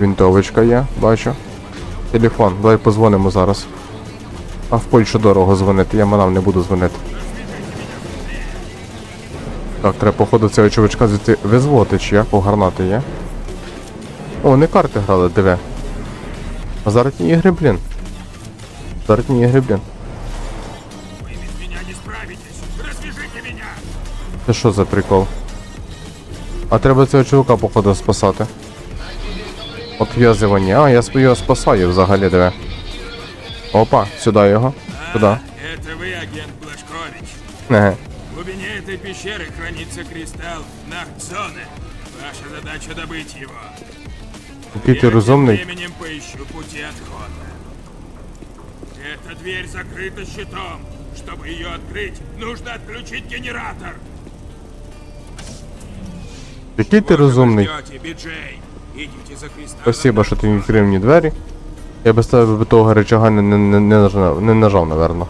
Вінтовочка є, бачу. Телефон, давай позвонимо зараз. А в Польщу дорого дзвонити, я манав не буду дзвонити. Так, треба походу цього чувачка звідти визвоти, чи як? О, гарнати є. О, не карти грали, диви. Азартні ігри, блін. Азартні ігри, блін. Це що за прикол? А треба цього чувака, походу, спасати. От в'язування. А, я сп- його спасаю взагалі, диви. Опа, сюди його. Сюди. Это вы, агент Блашкович. Еге. В глубине этой пещеры хранится кристалл Нахтзоны. Ваша задача добыть его. Який ти Я тем розумний. временем поищу пути отхода. Эта дверь закрыта щитом. Чтобы ее открыть, нужно отключить генератор. Який ти Вот вы розумний. ждете, Биджей. Спасибо, що ти відкрив мені двері. Я без тебе би того речага не, не, не, не, нажав, не нажав, наверно.